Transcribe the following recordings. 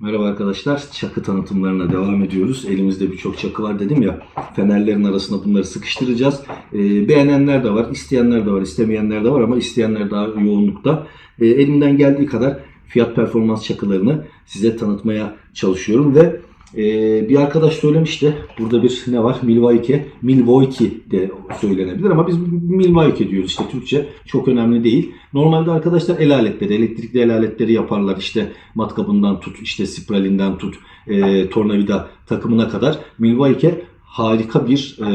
Merhaba arkadaşlar. Çakı tanıtımlarına devam ediyoruz. Elimizde birçok çakı var dedim ya. Fenerlerin arasına bunları sıkıştıracağız. Ee, beğenenler de var, isteyenler de var, istemeyenler de var ama isteyenler daha yoğunlukta. Ee, elimden geldiği kadar fiyat performans çakılarını size tanıtmaya çalışıyorum ve e, bir arkadaş söylemişti. Burada bir ne var? Milwaukee. Milwaukee de söylenebilir ama biz Milwaukee diyoruz işte Türkçe. Çok önemli değil. Normalde arkadaşlar el aletleri, elektrikli el aletleri yaparlar. İşte matkabından tut, işte spralinden tut, e, tornavida takımına kadar. Milwaukee harika bir e,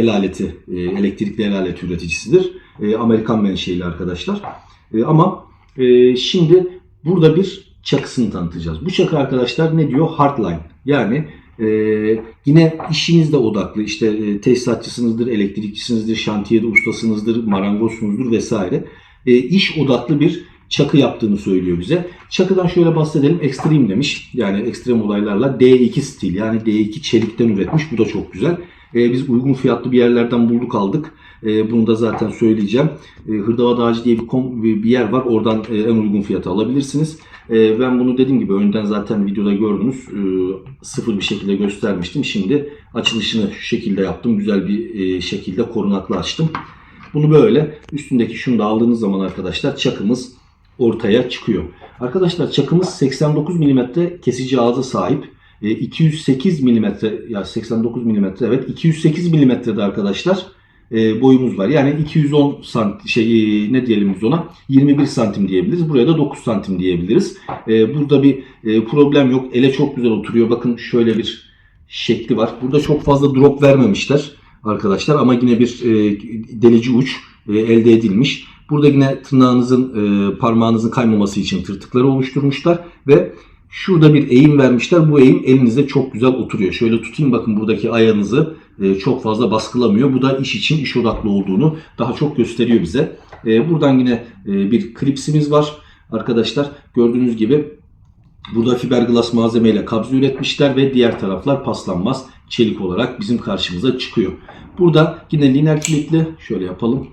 el aleti, e, elektrikli el aleti üreticisidir. E, Amerikan menşeili arkadaşlar. E, ama e, şimdi burada bir çakısını tanıtacağız. Bu çakı arkadaşlar ne diyor? Hardline. Yani e, yine işinizde odaklı işte e, tesisatçısınızdır, elektrikçisinizdir, şantiyede ustasınızdır, marangozsunuzdur vesaire. E, iş odaklı bir çakı yaptığını söylüyor bize. Çakıdan şöyle bahsedelim. Extreme demiş. Yani ekstrem olaylarla D2 stil yani D2 çelikten üretmiş. Bu da çok güzel. E, biz uygun fiyatlı bir yerlerden bulduk aldık. E, bunu da zaten söyleyeceğim. E, Hırdavat Ağacı diye bir, kom- bir yer var. Oradan e, en uygun fiyata alabilirsiniz. E, ben bunu dediğim gibi önden zaten videoda gördünüz. E, sıfır bir şekilde göstermiştim. Şimdi açılışını şu şekilde yaptım. Güzel bir e, şekilde korunaklı açtım. Bunu böyle üstündeki şunu da aldığınız zaman arkadaşlar çakımız ortaya çıkıyor. Arkadaşlar çakımız 89 mm kesici ağza sahip. E, 208 mm ya 89 mm evet 208 mm'de arkadaşlar e, boyumuz var. Yani 210 sant şey e, ne diyelim biz ona 21 santim diyebiliriz. Buraya da 9 santim diyebiliriz. E, burada bir e, problem yok. Ele çok güzel oturuyor. Bakın şöyle bir şekli var. Burada çok fazla drop vermemişler arkadaşlar ama yine bir e, delici uç e, elde edilmiş. Burada yine tırnağınızın e, parmağınızın kaymaması için tırtıkları oluşturmuşlar ve şurada bir eğim vermişler. Bu eğim elinizde çok güzel oturuyor. Şöyle tutayım bakın buradaki ayağınızı e, çok fazla baskılamıyor. Bu da iş için iş odaklı olduğunu daha çok gösteriyor bize. E, buradan yine e, bir klipsimiz var arkadaşlar. Gördüğünüz gibi Burada fiberglass malzemeyle kabze üretmişler ve diğer taraflar paslanmaz çelik olarak bizim karşımıza çıkıyor. Burada yine lineer kilitli şöyle yapalım.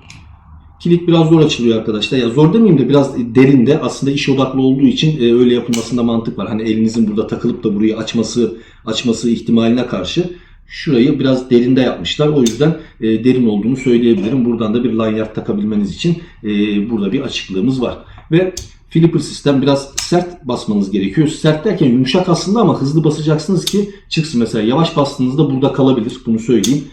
Kilit biraz zor açılıyor arkadaşlar. Ya zor demeyeyim de biraz derinde aslında iş odaklı olduğu için e, öyle yapılmasında mantık var. Hani elinizin burada takılıp da burayı açması açması ihtimaline karşı şurayı biraz derinde yapmışlar. O yüzden e, derin olduğunu söyleyebilirim. Buradan da bir lanyard takabilmeniz için e, burada bir açıklığımız var. Ve Flipper sistem biraz sert basmanız gerekiyor. Sert derken yumuşak aslında ama hızlı basacaksınız ki çıksın. Mesela yavaş bastığınızda burada kalabilir. Bunu söyleyeyim.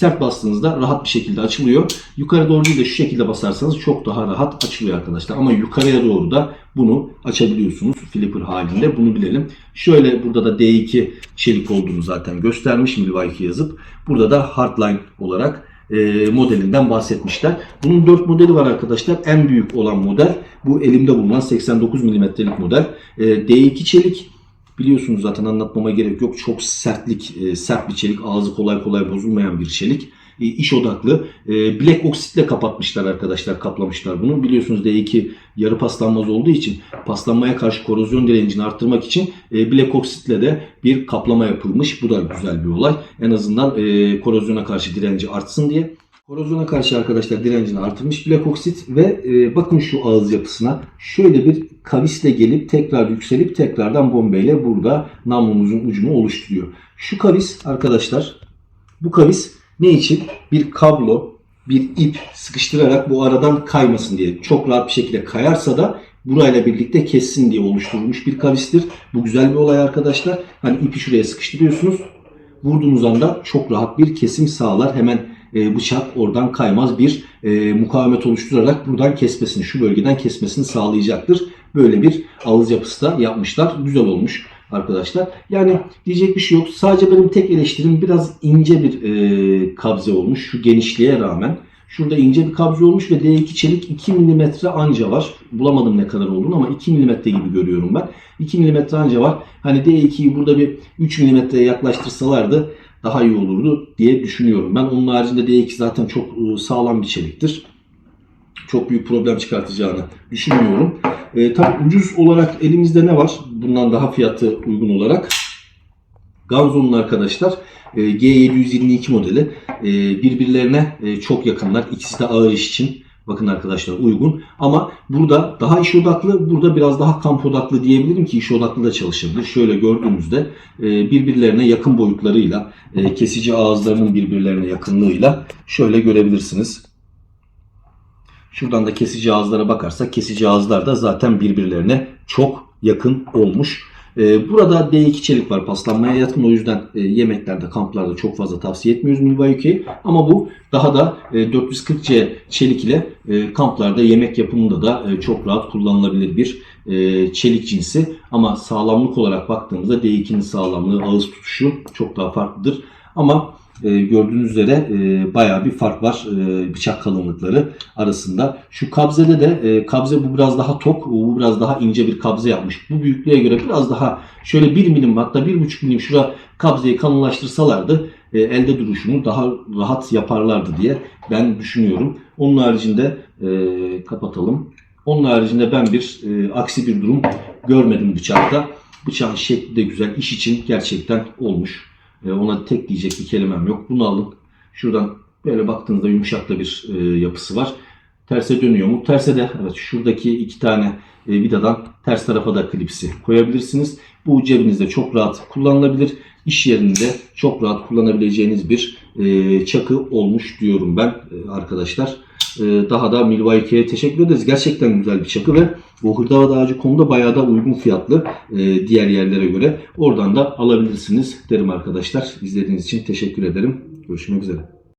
Sert bastığınızda rahat bir şekilde açılıyor. Yukarı doğru değil de şu şekilde basarsanız çok daha rahat açılıyor arkadaşlar. Ama yukarıya doğru da bunu açabiliyorsunuz flipper halinde. Bunu bilelim. Şöyle burada da D2 çelik olduğunu zaten göstermiş Milwaukee yazıp. Burada da Hardline olarak e, modelinden bahsetmişler. Bunun 4 modeli var arkadaşlar. En büyük olan model bu elimde bulunan 89 mm'lik model. E, D2 çelik biliyorsunuz zaten anlatmama gerek yok. Çok sertlik, e, sert bir çelik. Ağzı kolay kolay bozulmayan bir çelik. E, iş odaklı. E, Black oksitle kapatmışlar arkadaşlar. Kaplamışlar bunu. Biliyorsunuz D2 yarı paslanmaz olduğu için paslanmaya karşı korozyon direncini arttırmak için Black oksitle de bir kaplama yapılmış. Bu da güzel bir olay. En azından korozyona karşı direnci artsın diye. Korozyona karşı arkadaşlar direncini artırmış Black oksit ve e, bakın şu ağız yapısına şöyle bir kavisle gelip tekrar yükselip tekrardan bombeyle burada namlumuzun ucunu oluşturuyor. Şu kavis arkadaşlar bu kavis ne için? Bir kablo, bir ip sıkıştırarak bu aradan kaymasın diye. Çok rahat bir şekilde kayarsa da burayla birlikte kessin diye oluşturulmuş bir kavistir. Bu güzel bir olay arkadaşlar. Hani ipi şuraya sıkıştırıyorsunuz. Vurduğunuz anda çok rahat bir kesim sağlar. Hemen e, bıçak oradan kaymaz bir e, mukavemet oluşturarak buradan kesmesini, şu bölgeden kesmesini sağlayacaktır. Böyle bir ağız yapısı da yapmışlar. Güzel olmuş arkadaşlar. Yani diyecek bir şey yok. Sadece benim tek eleştirim biraz ince bir e, kabze olmuş. Şu genişliğe rağmen. Şurada ince bir kabze olmuş ve D2 çelik 2 mm anca var. Bulamadım ne kadar olduğunu ama 2 mm gibi görüyorum ben. 2 mm anca var. Hani D2'yi burada bir 3 mm'ye yaklaştırsalardı daha iyi olurdu diye düşünüyorum. Ben onun haricinde D2 zaten çok e, sağlam bir çeliktir. Çok büyük problem çıkartacağını düşünmüyorum. E, tabii ucuz olarak elimizde ne var? Bundan daha fiyatı uygun olarak. Ganzo'nun arkadaşlar e, G722 modeli e, birbirlerine çok yakınlar. İkisi de ağır iş için Bakın arkadaşlar uygun ama burada daha iş odaklı, burada biraz daha kamp odaklı diyebilirim ki iş odaklı da çalışabilir. Şöyle gördüğünüzde e, birbirlerine yakın boyutlarıyla, e, kesici ağızlarının birbirlerine yakınlığıyla şöyle görebilirsiniz. Şuradan da kesici ağızlara bakarsak kesici ağızlar da zaten birbirlerine çok yakın olmuş. Ee, Burada D2 çelik var paslanmaya yatkın o yüzden e, yemeklerde kamplarda çok fazla tavsiye etmiyoruz Milwaukee'yi. Ama bu daha da e, 440C çelik ile e, kamplarda yemek yapımında da e, çok rahat kullanılabilir bir e, çelik cinsi. Ama sağlamlık olarak baktığımızda D2'nin sağlamlığı ağız tutuşu çok daha farklıdır. Ama e, gördüğünüz üzere e, bayağı bir fark var e, bıçak kalınlıkları arasında. Şu kabzede de e, kabze bu biraz daha tok, bu biraz daha ince bir kabze yapmış. Bu büyüklüğe göre biraz daha şöyle 1 milim hatta 1,5 milim şura kabzeyi kalınlaştırsalardı e, elde duruşunu daha rahat yaparlardı diye ben düşünüyorum. Onun haricinde e, kapatalım. Onun haricinde ben bir e, aksi bir durum görmedim bıçakta. Bıçağın şekli de güzel. iş için gerçekten olmuş. Ona tek diyecek bir kelimem yok. Bunu alın. Şuradan böyle baktığınızda yumuşak da bir e, yapısı var. Terse dönüyor mu? Terse de evet şuradaki iki tane e, vidadan ters tarafa da klipsi koyabilirsiniz. Bu cebinizde çok rahat kullanılabilir. İş yerinde çok rahat kullanabileceğiniz bir e, çakı olmuş diyorum ben e, arkadaşlar. E, daha da Milwaukee'ye teşekkür ederiz. Gerçekten güzel bir çakı ve bu hırdavat ağacı konuda bayağı da uygun fiyatlı e, diğer yerlere göre. Oradan da alabilirsiniz derim arkadaşlar. İzlediğiniz için teşekkür ederim. Görüşmek üzere.